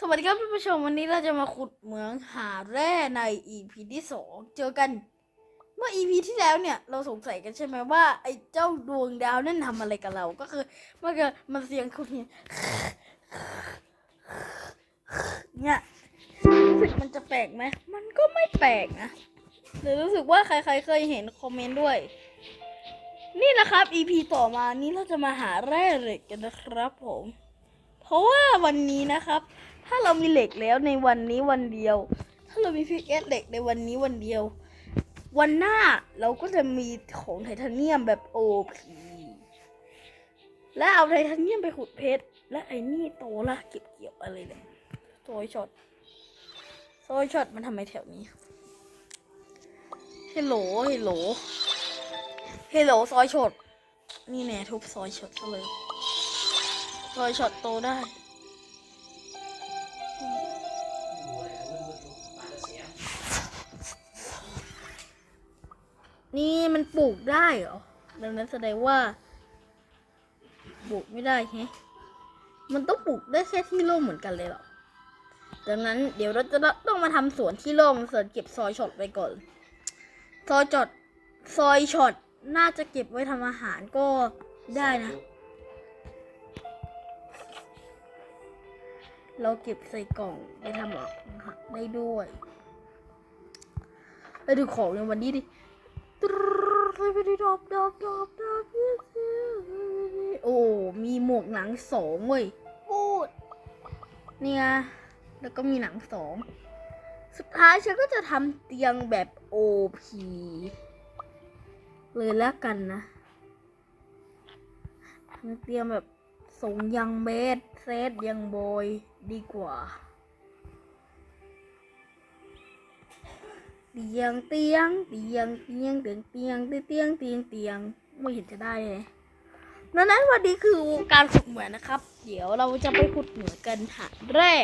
สวัสดีครับท่านผู้ชมวันนี้เราจะมาขุดเหมืองหาแร่ใน EP ที่สองเจอกัน เมื่อ EP ที่แล้วเนี่ยเราสงสัยกันใช่ไหมว่าไอ้เจ้าดวงดาวนั่นทำอะไรกับเราก็คือมันก็มันเสียงคุยเนี่ยรู้สึกมันจะแปลกไหมมันก็ไม่แปลกนะหรือรู้สึกว่าใครๆเคยเห็นคอมเมนต์ด้วย นี่นะครับ EP ต่อมานี้เราจะมาหาแร่เหล็กกันนะครับผม เพราะว่าวันนี้นะครับ ถ้าเรามีเหล็กแล้วในวันนี้วันเดียว ถ้าเรามีพิกเอสเหล็กในวันนี้วันเดียว วันหน้าเราก็จะมีของไทเทเนียมแบบโอพีและเอาไทเทเนียมไปขุดเพชร และไอ้นี่โตละเก็บเกี่ยวอะไรเนี่ยโซยช็อตโซยช็อตมันทำไมแถวนี้เฮลโหลเฮลโหลเฮลโหลซอยช็อตนี่แน่ทุบซอยช็อตซะเลยซอยช็อตโตได้ นี่มันปลูกได้เหรอ ดังนั้นแสดงว่า ปลูกไม่ได้แฮะมันต้องปลูกได้แค่ที่ร่มเหมือนกันเลยเหรอ ดังนั้นเดี๋ยวเราจะต้องมาทำสวนที่ร่มส่วนเก็บซอยช็อตไว้ก่อน ซอยช็อตซอยช็อตน่าจะเก็บไว้ทำอาหารก็ได้นะ เราเก็บใส่กล่องไปทำอาหารได้ด้วย ไปดูของในวันนี้ดิ โอ้ มีหมวกหนังสองเว้ยพูด เนี่ย แล้วก็มีหนังสอง สุดท้ายฉันก็จะทำเตียงแบบ OP เลยแล้วกันนะทำเตียงแบบทรงยังเบสเซตยังบอยดีกว่า ตียงเตียงเตียงเตียงเตียงเตียงเตียงเตียงเตียงเตียงไม่เห็นจะได้เลยดังนั้นวันนี้คือการขุดเหมืองนะครับ เดี๋ยวเราจะไปขุดเหมืองกันหาแร่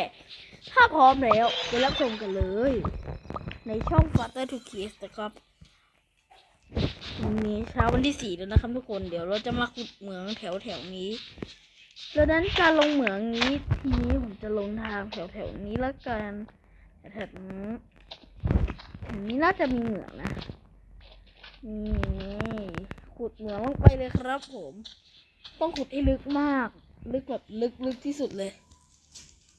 ถ้าพร้อมแล้วไปรับชมกันเลย ในช่อง Father to Kiss นะครับวันนี้เช้าวันที่สี่แล้วนะครับทุกคนเดี๋ยวเราจะมาขุดเหมืองแถวแถวนี้ดังนั้นการลงเหมืองนี้ทีนี้ผมจะลงทางแถวแถวนี้แล้วกันแถวนี้ นี้น่าจะมีเหมืองนะนี่ขุดเหมืองลงไปเลยครับ ผม ต้องขุดให้ลึกมาก ลึกแบบลึกลึกที่สุดเลย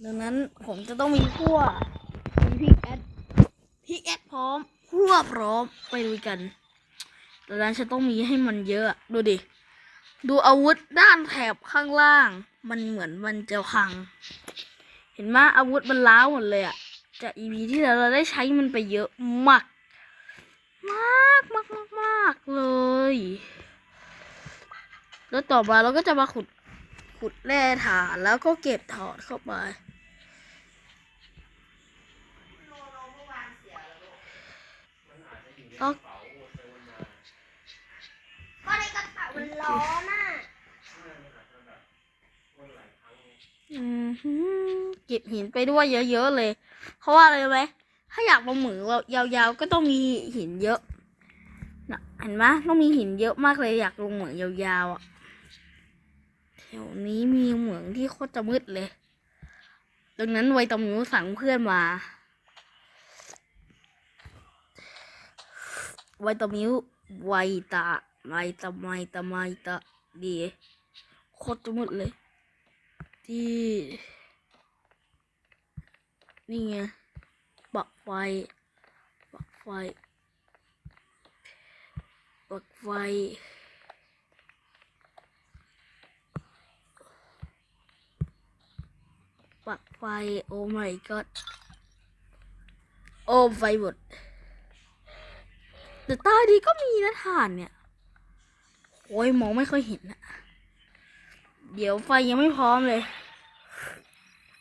ดังนั้นผมจะต้องมีพั่วมีพิกแอดพิกแอดพร้อมพั่วพร้อมไปลุยกันดังนั้นฉันต้องมีให้มันเยอะ ดูดิ ดูอาวุธด้านแถบข้างล่าง มันเหมือนมันจะพัง เห็นไหมอาวุธมันล้าหมดเลยอะ จากอีพีที่แล้วเราได้ใช้มันไปเยอะมาก มากมากมากมากเลย แล้วต่อมาเราก็จะมาขุดขุดแร่ฐานแล้วก็เก็บถอดเข้าไปก็ก็ในกระเป๋ามันร้อนอะ อืมฮึ เก็บหินไปด้วยเยอะๆเลย เพราะว่าอะไรไหมถ้าอยากลงเหมืองเรายาวๆ ก็ต้องมีหินเยอะนะเห็นไหมต้องมีหินเยอะมากเลยอยากลงเหมืองยาวๆอะแถวนี้มีเหมืองที่โคตรจะมืดเลย ดังนั้นไวตอมิวสั่งเพื่อนมาไวตามิวไวตาไวตาไมตาไมตาดีโคตรจะมืดเลย ที่ นี่ไงปักไฟปักไฟปักไฟปักไฟ โอ้ my god โอ้ไฟหมดแต่ใตาดีก็มีนะถ่านเนี่ย โอ้ยมองไม่ค่อยเห็นอะเดี๋ยวไฟยังไม่พร้อมเลย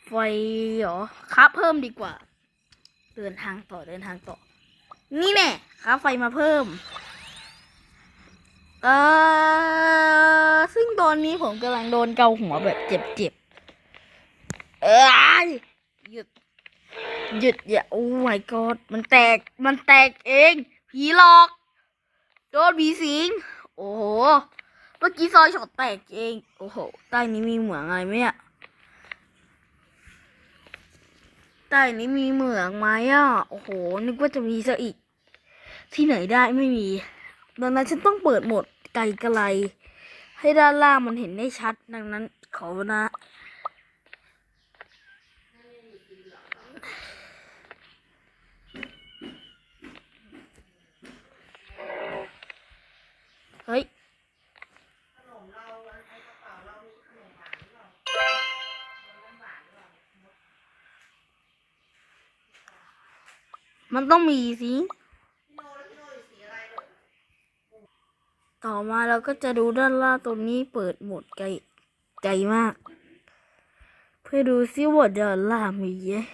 ไฟเหรอครับเพิ่มดีกว่า เดินทางต่อเดินทางต่อ นี่แน่ครับไฟมาเพิ่ม เออซึ่งตอนนี้ผมกำลังโดนเกาหัวแบบเจ็บๆเอ้ยหยุด หยุดอย่าโอ้ my god มันแตกมันแตกเอง ผีหลอก โดนผีสิง โอ้โห เมื่อกี้ซอยช็อตแตกเอง โอ้โห ใต้นี้มีเหมืองอะไรไหมเนี่ย ใต้นี้มีเหมืองไหมอะ โอ้โห นึกว่าจะมีซะอีก ที่ไหนได้ไม่มี ดังนั้นฉันต้องเปิดโหมดไกลไกล ให้ด้านล่างมันเห็นได้ชัด ดังนั้นขอนะ เฮ้ย มันต้องมีสิต่อมาเราก็จะดูด้านล่างตรงนี้เปิดหมดไกลไกลมาก เพื่อดูซิว่าด้านล่างมีเยอะ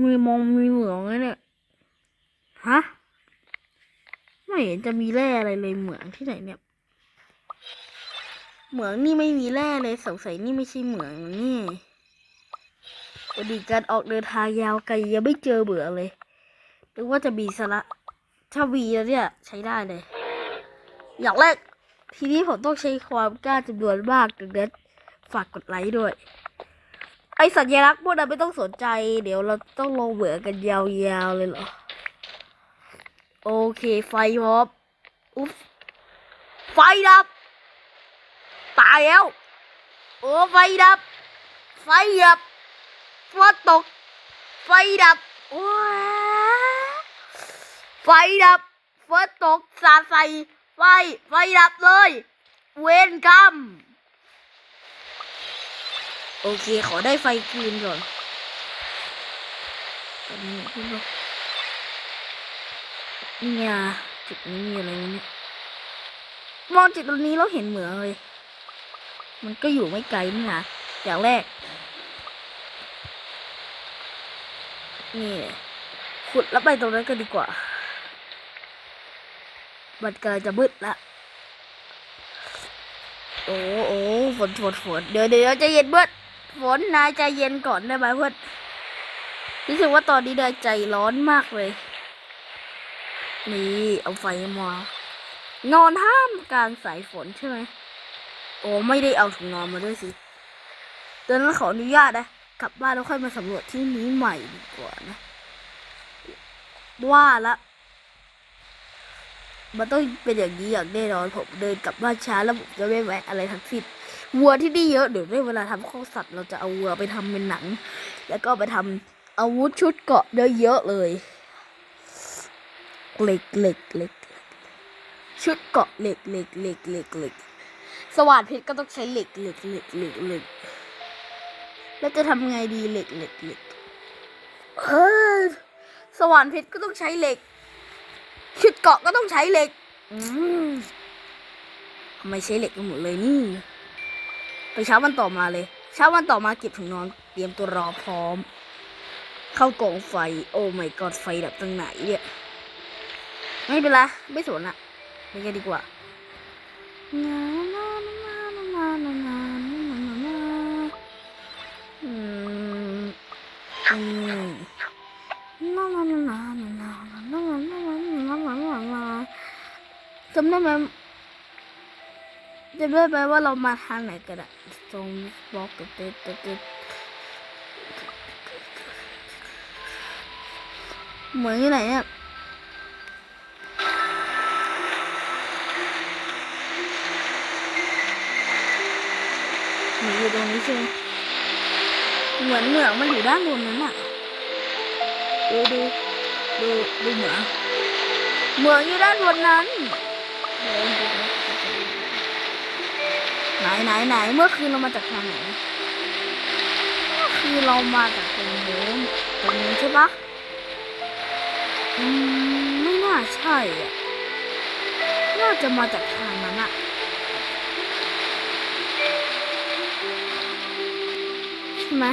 มีมองมีเหมืองเนี่ยฮะไม่เห็นจะมีแร่อะไรเลยเหมืองที่ไหนเนี่ย เหมืองนี่ไม่มีแร่เลยสงสัยนี่ไม่ใช่เหมืองนี่ อดีตการออกเดินทางยาวไกลยังไม่เจอเบื่อเลยหรือว่าจะมีสาระถ้าวีแล้วเนี่ยใช้ได้เลย อย่างแรก ทีนี้ผมต้องใช้ความกล้าจำนวนมากดังนั้นฝากกดไลค์ด้วย ไอสัญลักษณ์พวกนั้นไม่ต้องสนใจ เดี๋ยวเราต้องลงเหมือกันยาวๆเลยเหรอ โอเค ไฟพร้อมอุ๊บไฟดับ ตายแล้ว โอ้ ไฟดับ ไฟดับ ตก ไฟดับว้าไฟดับฝนตกสาดใส่ไฟไฟดับเลย เวนกรรมโอเค ขอได้ไฟคืนก่อนตอนนี้ขึ้นมาเนี่ยจุดนี้มีอะไรเนี่ยมองจุดตรงนี้แล้วเห็นเหมืองเลย มันก็อยู่ไม่ไกลนี่นะอย่างแรก นี่ขุดแล้วไปตรงนั้นกันดีกว่า มันกำลังจะมืดละ โอ้โอ้ฝนฝนฝนเดี๋ยวเดี๋ยวใจเย็นเบิดฝนนายใจเย็นก่อนได้ไหมเพื่อนรู้สึกว่าตอนนี้นายใจร้อนมากเลย นี่เอาไฟมานอนห้ามกลารสายฝนใช่ไหมโอ้ไม่ได้เอาถุงนอนมาด้วยสิดังนั้นขออนุญาตนะ กลับบ้านแล้วค่อยมาสำรวจที่นี้ใหม่ดีกว่านะ ว่าละ มันต้องเป็นอย่างนี้อย่างแน่นอนผมเดินกลับบ้านช้าแล้วผมจะไม่แวะอะไรทั้งสิ้นวัวที่นี่เยอะเดี๋ยวได้เวลาทำข้าสัตว์ เราจะเอาวัวไปทำเป็นหนัง แล้วก็ไปทำอาวุธชุดเกาะเยอะๆเลยเหล็กเหล็กเหล็กชุดเกาะเหล็กเหล็กเหล็กเหล็กเหล็กสว่านเพชรก็ต้องใช้เหล็กเหล็กเหล็กเหล็กเหล็ก แล้วจะทำไงดีเหล็กเหล็กเหล็กเฮ้ยสว่านเพชรก็ต้องใช้เหล็ก ชุดเกาะก็ต้องใช้เหล็ก อืมทำไมใช้เหล็กกันหมดเลยนี่ ไปเช้าวันต่อมาเลย เช้าวันต่อมาเก็บถุงนอนเตรียมตัวรอพร้อม เข้ากองไฟ โอ้ไม่กอดไฟดับตรงไหนเนี่ยไม่เป็นไรไม่สนอะไปกันดีกว่าอื อืมจำได้ไหมจำได้ไหมว่าเรามาทางไหนกันอะตรงบล็อกตึ๊ดตึ๊ดตึ๊ดเหมือนที่ไหนเนี่ยหนีอยู่ เหมือนเหมืองมันอยู่ด้านบนนั้นอะดูดูดูดูเหมืองเหมืองอยู่ด้านบนนั้นไหนไหนไหนเมื่อคืนเรามาจากทางไหนเมื่อคืนเรามาจากตรงนู้นตรงนี้ใช่ปะอืมไม่น่าใช่อะน่าจะมาจากทางนั้นอะ ช่ไหม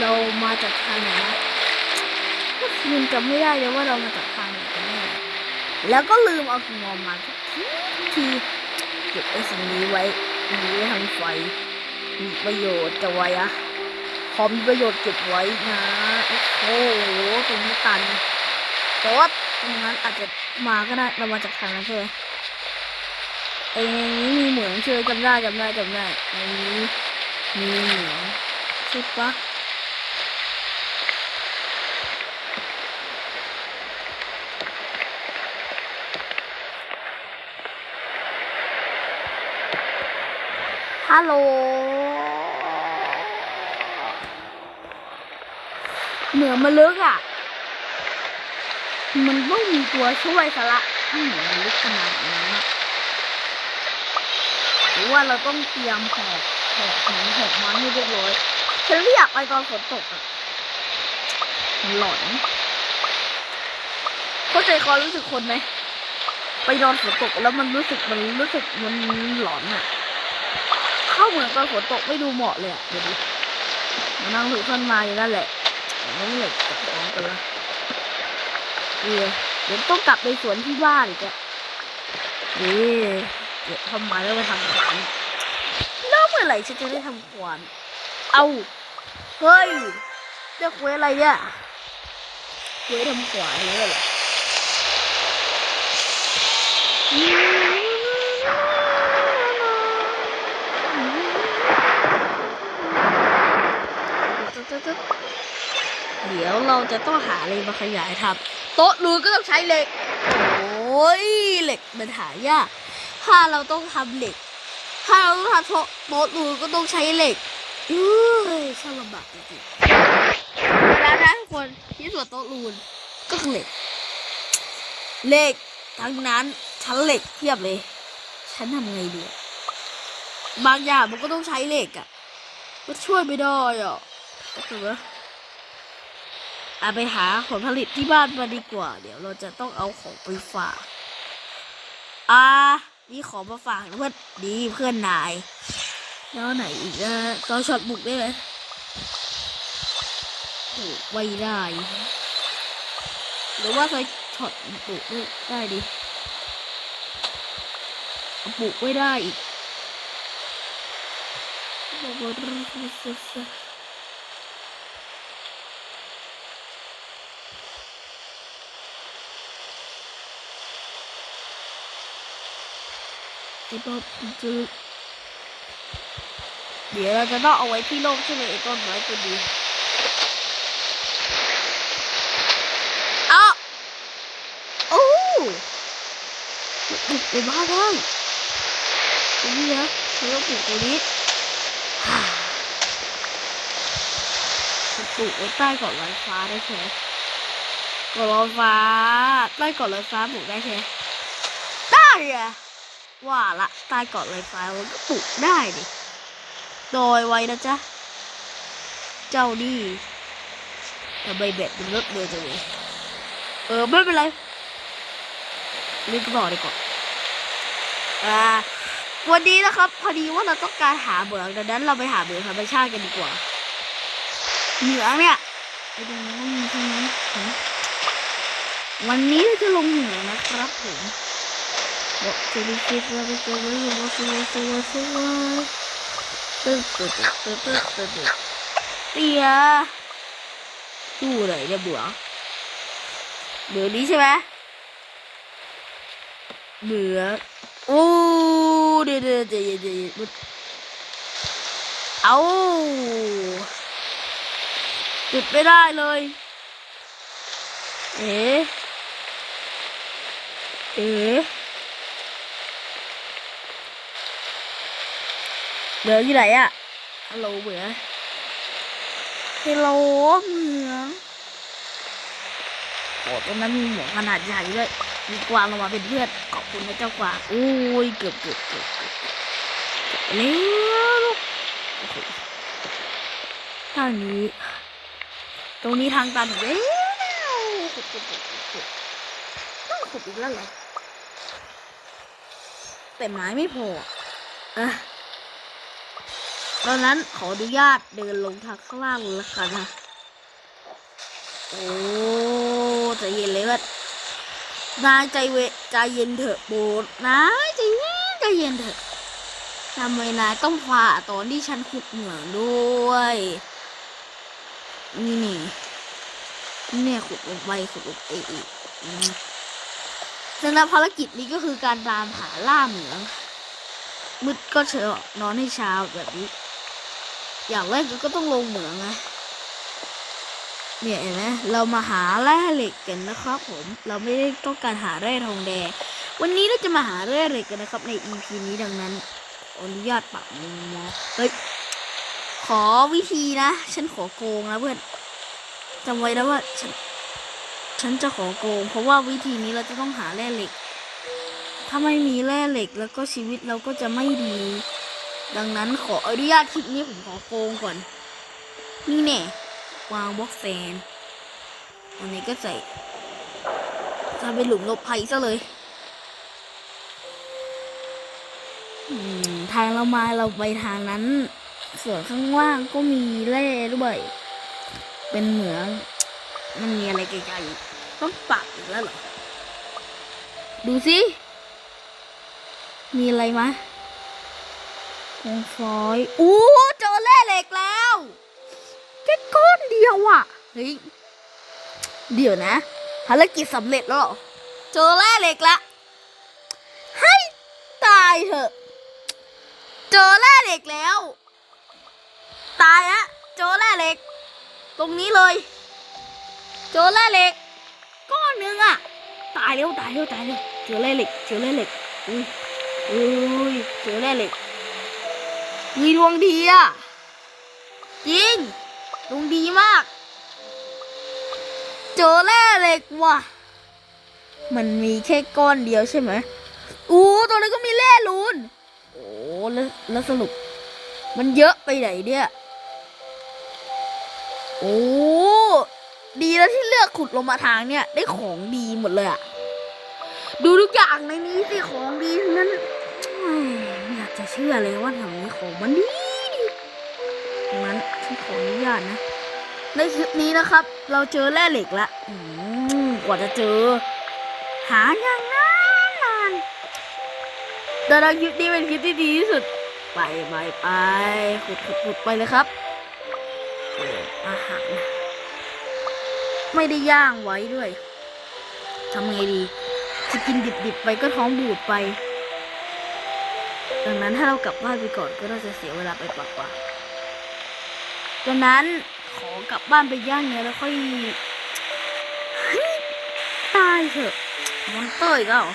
เรามาจากทางไหนนะก็คืนจำไม่ได้เลยว่าเรามาจากทางไหนกันแน่แล้วก็ลืมเอาถุงนอมาทุกทีทีเก็บไอ้สิ่งนี้ไว้มีไว้ทำไฟ มีประโยชน์จะไว้อะพอมีประโยชน์เก็บไว้นะโอ้โหตรงนี้ตันแต่ว่าตรงนั้นอาจจะมาก็ได้เรามาจากทางนั้นใช่ไหมเอ้ย มีเหมืองเชื่อจำได้จำได้จำได้ในนี้มีเหมืองใช่ปะฮัลโหลเหมือมันลึกอะ มันต้องมีตัวช่วยสละถ้าเหมือมันลึกขนาดนั้นอะ ว่าเราต้องเตรียมแผกแผกหมือนแผกไม้ให้เรียบร้อย ฉันไม่อยากไปตอนฝนตกอะหลอนเข้าใจความรู้สึกคนไหมไปนอนฝนตกแล้วมันรู้สึกมันรู้สึกมันหลอนอะ เข้าเหมือนตอนฝนตกไม่ดูเหมาะเลยอะเดี๋ยวดิมานั่งถือต้นไม้อยู่นั่นแหละน้องเหล็กกับของกันละเดี๋ยวเดี๋ยวต้องกลับไปสวนที่บ้านอีกอะเดี๋ยว ทำไม้แล้วไปทำขวานแล้วเมื่อไหร่ฉันจะได้ทำขวานเอาเฮ้ยเจะคุยอะไรเนี่ยคุยทำขวานนี่เหรอเดี๋ยวเราจะต้องหาอะไรมาขยายทำโต๊ะรูนก็ต้องใช้เหล็ก โอ้ยเหล็กมันหายาก ถ้าเราต้องทำเหล็ก ถ้าเราต้องทำโต๊ะโต๊ะรูนก็ต้องใช้เหล็กเอ้ยช่างลำบากจริงๆแล้วนะทุกคนที่ส่วนโต๊ะรูนก็คือเหล็ก เหล็กทั้งนั้นชั้นเหล็กเทียบเลย ฉันทำไงดีบางอย่างมันก็ต้องใช้เหล็กอะมันช่วยไม่ได้อะก็คือว่าอาไปหาผลผลิตที่บ้านมาดีกว่า เดี๋ยวเราจะต้องเอาของไปฝาก อ่า มีของมาฝากนะเพื่อนดีเพื่อนนายแล้วไหนอีกนะเราช็อตบุกได้ไหมบุกไม่ได้ หรือว่าเราช็อตบุกได้ได้ดิบุกไม่ได้อีก ไอ้ต้นจืดเดี๋ยวเราจะต้องเอาไว้ที่โล่งใช่ไหมไอ้ต้นไม้ตัวนี้อ้าโอ้ปลูกในบ้านได้ตรงนี้นะเราต้องปลูกตรงนี้ปลูกไว้ใต้เกาะลอยฟ้าได้ใช่ไหมเกาะลอยฟ้าใต้เกาะลอยฟ้าปลูกได้ใช่ไหมได้อะ ว่าละใต้เกาะลอยฟ้ามันก็ปลูกได้ดิโดยไว้นะจ๊ะ เจ้านี่ทำไมแบตมันลดเร็วจังเลยเออไม่เป็นไรรีบบอกดีกว่าอ่าวันนี้นะครับ พอดีว่าเราต้องการหาเหมืองดังนั้นเราไปหาเหมืองธรรมชาติกันดีกว่าเหมืองเนี่ยไปดูนะว่ามีตรงนี้หืมวันนี้เราจะลงเหมืองนะครับผม What did he say? What is the way? What is the way? What is the way? ตึ๊ดตึ๊ดตึ๊ดตึ๊ดตึ๊ดตึ๊ดเตียดูไหนเนี่ยเบื่อเบื่อนี้ใช่ไหมเบื่อโอ้เดี๋ยวเดี๋ยวเดี๋ยวเดี๋ยวเดี๋ยวเอาจุดไม่ได้เลย เอ๋เอ๋ เดี๋ยวอยู่ไหนอะฮัลโหลเบื่อฮัลโหลเหมืองโอ้ตรงนั้นมีเหมืองขนาดใหญ่ด้วยมีกวางลงมาเป็นเพื่อนขอบคุณนะเจ้ากวางโอ้ยเกือบเกือบเกือบเกือบเกือบแล้วลูกโอ้โหทางนี้ ตรงนี้ทางตันอีกแล้วขุดขุดขุดขุดขุดต้องขุดอีกแล้วเหรอแต่ไม้ไม่พออะ ตอนนั้นขออนุญาตเดินลงทางข้างล่างเลยละกันนะ โอ้ใจเย็นเลยว่นายใจเวใจเย็นเถอะโบดนายใจเย็นใจเย็นเถอะทำไมนายต้องฝ่าตอนที่ฉันขุดเหมืองด้วย นี่นี่เนี่ยขุดลงไปขุดลงไปอีกอืมสำหรับภารกิจนี้ก็คือการตามหาล่าเหมืองมืดก็เช้านอนให้เช้าแบบนี้ อย่างแรกก็ต้องลงเหมืองนะเนี่ยเห็นไหมเรามาหาแร่เหล็กกันนะครับผม เราไม่ได้ต้องการหาแร่ทองแดง วันนี้เราจะมาหาแร่เหล็กกันนะครับ ใน EP นี้ดังนั้นอนุญาตปักมุมนะเฮ้ย ขอวิธีนะ ฉันขอโกงนะเพื่อนจำไว้นะว่าฉันฉันจะขอโกง เพราะว่าวิธีนี้เราจะต้องหาแร่เหล็ก ถ้าไม่มีแร่เหล็กแล้วก็ชีวิตเราก็จะไม่ดี ดังนั้นขออนุญาตคลิปนี้ผมขอโกงก่อน นี่แน่วางบล็อกแฟนอันนี้ก็ใส่ทำเป็นหลุมหลบภัยซะเลยทางเรามาเราไปทางนั้น ส่วนข้างล่างก็มีแร่ด้วยเป็นเหมือง มันมีอะไรไกลๆต้องปักอีกแล้วเหรอ ดูสิ มีอะไรมะวงฟอยอู้เจอแร่เหล็กแล้วแค่ก้อนเดียวอะเฮ้ยเดี๋ยวนะภารกิจสำเร็จแล้วเหรอเจอแร่เหล็กล้วให้ตายเถอะ เจอแร่เหล็กแล้ว ตายละเจอแร่เหล็ก ตรงนี้เลย เจอแร่เหล็กก้อนหนึ่งอะตายเร็วตายเร็วตายเร็วเจอแร่เหล็กเจอแร่เหล็กอุ้ยอุ้ยเจอแร่เหล็ก มีดวงดีอะจริงดวงดีมาก เจอแร่เหล็กว่ะ มันมีแค่ก้อนเดียวใช่ไหมอู้ตรงนี้ก็มีแร่ลูน โอ้แล้วแล้วสรุป มันเยอะไปไหนเนี่ยโอ้ดีแล้วที่เลือกขุดลงมาทางเนี่ย ได้ของดีหมดเลยอะดูทุกอย่างในนี้สิของดีทั้งนั้น จะเชื่อเลยว่าแถวนี้ของมันดีดังนั้นฉันขออนุญาตนะ ในคลิปนี้นะครับ เราเจอแร่เหล็กละอืมกว่าจะเจอ หาอย่างนานนานแต่เราคลิปนี้เป็นคลิปที่ดีที่สุด ไปไปไปขุดขุดขุดไปเลยครับอาหารไม่ได้ย่างไว้ด้วยทำไงดีจะกินดิบๆไปก็ท้องบูดไป ดังนั้นถ้าเรากลับบ้านไปก่อนก็น่าจะเสียเวลาไปเปล่าๆดังนั้นขอกลับบ้านไปย่างเนื้อแล้วค่อยตายเถอะมอนเตอร์อีกแล้ว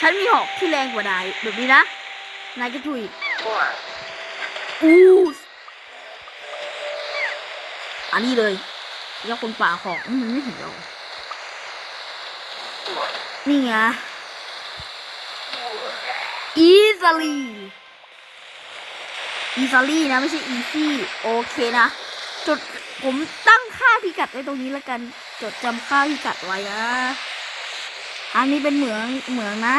ฉันมีหอกที่แรงกว่านายแบบนี้นะนายก็ถุยอู้อันนี้เลยแล้วคนป่าหอกอืมมันไม่เห็นเรานี่ไง easily easily นะไม่ใช่ easy โอเคนะ จดผมตั้งค่าพิกัดไว้ตรงนี้แล้วกัน จดจำค่าพิกัดไว้นะ อันนี้เป็นเหมืองเหมืองนะ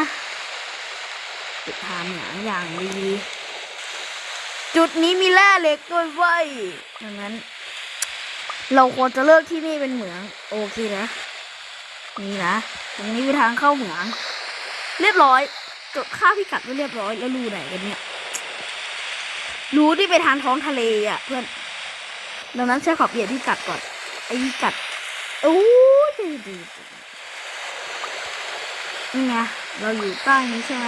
ติดทางเหมืองอย่างดี จุดนี้มีแร่เหล็กด้วยเว้ยดังนั้น เราควรจะเลิกที่นี่เป็นเหมือง โอเคนะ นี่นะ ตรงนี้เป็นทางเข้าเหมือง เรียบร้อย จดค่าวพิกัดไว้เรียบร้อยแล้วรูไหนกันเนี่ยรูที่ไปทางท้องทะเลอะ เพื่อน ดังนั้นฉันขอเปลี่ยนพิกัดก่อน ไอ้พิกัดโอ้ยดีดีนี่ไงเราอยู่ใต้นี้ใช่ไหม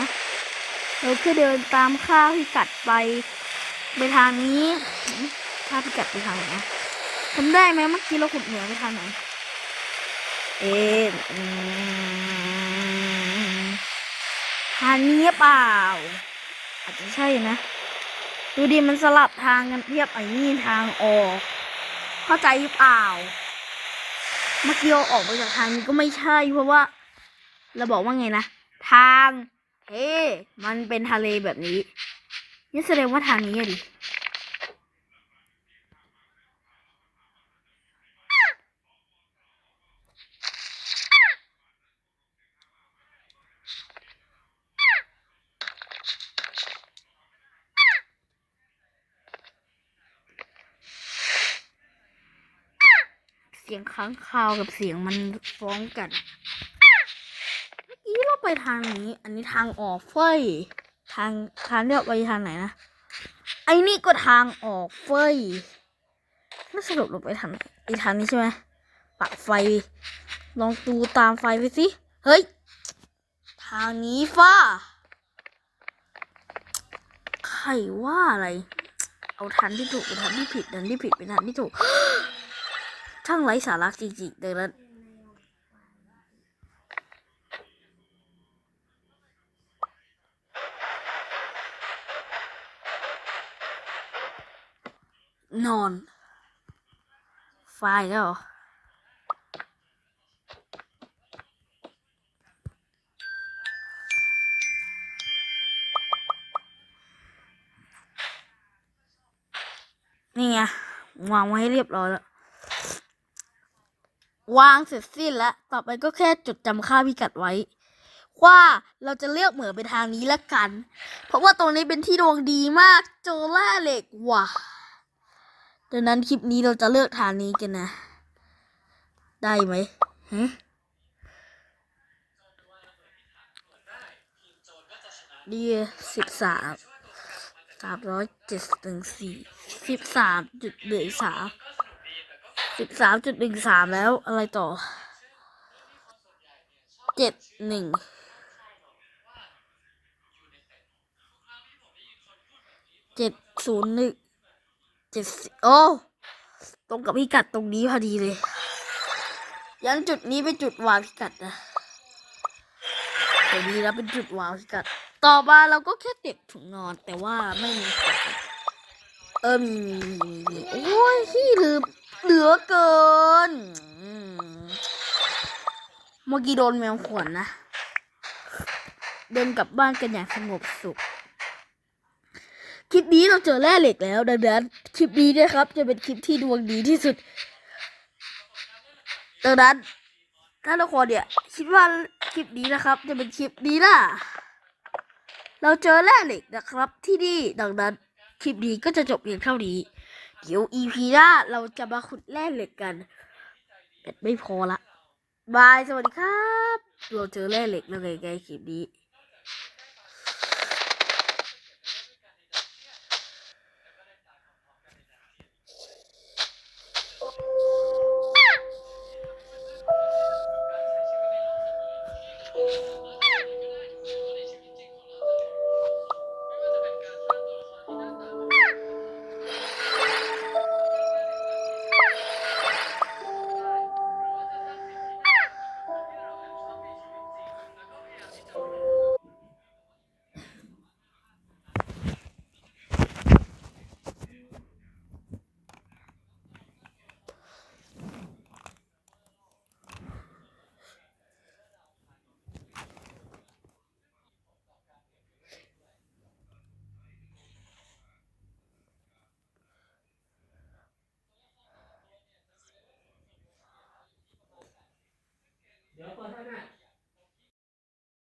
เราแค่เดินตามค่าวพิกัดไป ไปทางนี้ค่าพิกัดไปทางไหนนะจำได้ไหมเมื่อกี้เราขุดเหมือไปทางไหน เอ๊ะอืม ทางนี้เปล่า อาจจะใช่นะ ดูดิมันสลับทางกันเทียบไอ้นี่ทางออก เข้าใจหรือเปล่า เมื่อกี้เราออกไปจากทางนี้ก็ไม่ใช่เพราะว่า เราบอกว่าไงนะ ทาง เฮ้มันเป็นทะเลแบบนี้นี่แสดงว่าทางนี้ดิ เสียงค้างคาวกับเสียงมันฟ้องกัน เมื่อกี้เราไปทางนี้ อันนี้ทางออกเฟยทางทางเลือกไปทางไหนนะ ไอ้นี่ก็ทางออกเฟยแล้วสรุปเราไปทางไหนไอ้ทางนี้ใช่ไหมปักไฟ ลองดูตามไฟไปสิ เฮ้ย ทางนี้ฟ้า ใครว่าอะไร เอาทันที่ถูกไปทันที่ผิดทันที่ผิดไปทันที่ถูก ช่างไร้สาระจริงๆดังนั้นนอน ไฟล์แล้วเนี่ไงวางไว้ให้เรียบร้อยแล้ว วางเสร็จสิ้นแล้ว ต่อไปก็แค่จดจำค่าพิกัดไว้ ว่าเราจะเลือกเหมือไปทางนี้ละกัน เพราะว่าตรงนี้เป็นที่ดวงดีมากเจอแร่เหล็กว่ะดังนั้นคลิปนี้เราจะเลือกทางนี้กันนะ ได้ไหมฮะดีสิบสามสามร้อยเจ็ดหนึ่งสี่สิบสามจุดหนึ่งสาม สิบสามจุดหนึ่งสามแล้วอะไรต่อเจ็ดหนึ่งเจ็ดศูนย์หนึ่งเจ็ดสิโอ้ตรงกับพิกัดตรงนี้พอดีเลย ยันจุดนี้เป็นจุดวางพิกัดนะตรงนี้แล้วเป็นจุดวางพิกัด ต่อมาเราก็แค่เด็กถุงนอนแต่ว่าไม่มีเออมีมีมีโอ้ยที่ลืม เหลือเกิน เมื่อกี้โดนแมวขวนนะ เดินกลับบ้านกันอย่างสงบสุข คลิปนี้เราเจอแร่เหล็กแล้วดังนั้นคลิปนี้นะครับ จะเป็นคลิปที่ดวงดีที่สุด ดังนั้นถ้าทุกคนเนี่ยคิดว่าคลิปนี้นะครับ จะเป็นคลิปนี้ล่ะ เราเจอแร่เหล็กนะครับที่นี่ดังนั้นคลิปนี้ก็จะจบเพียงเท่านี้ เดี๋ยว EP หน้าเราจะมาขุดแร่เหล็กกันแต่ไม่พอละบาย สวัสดีครับ เราเจอแร่เหล็กแล้วไงไงคลิปนี้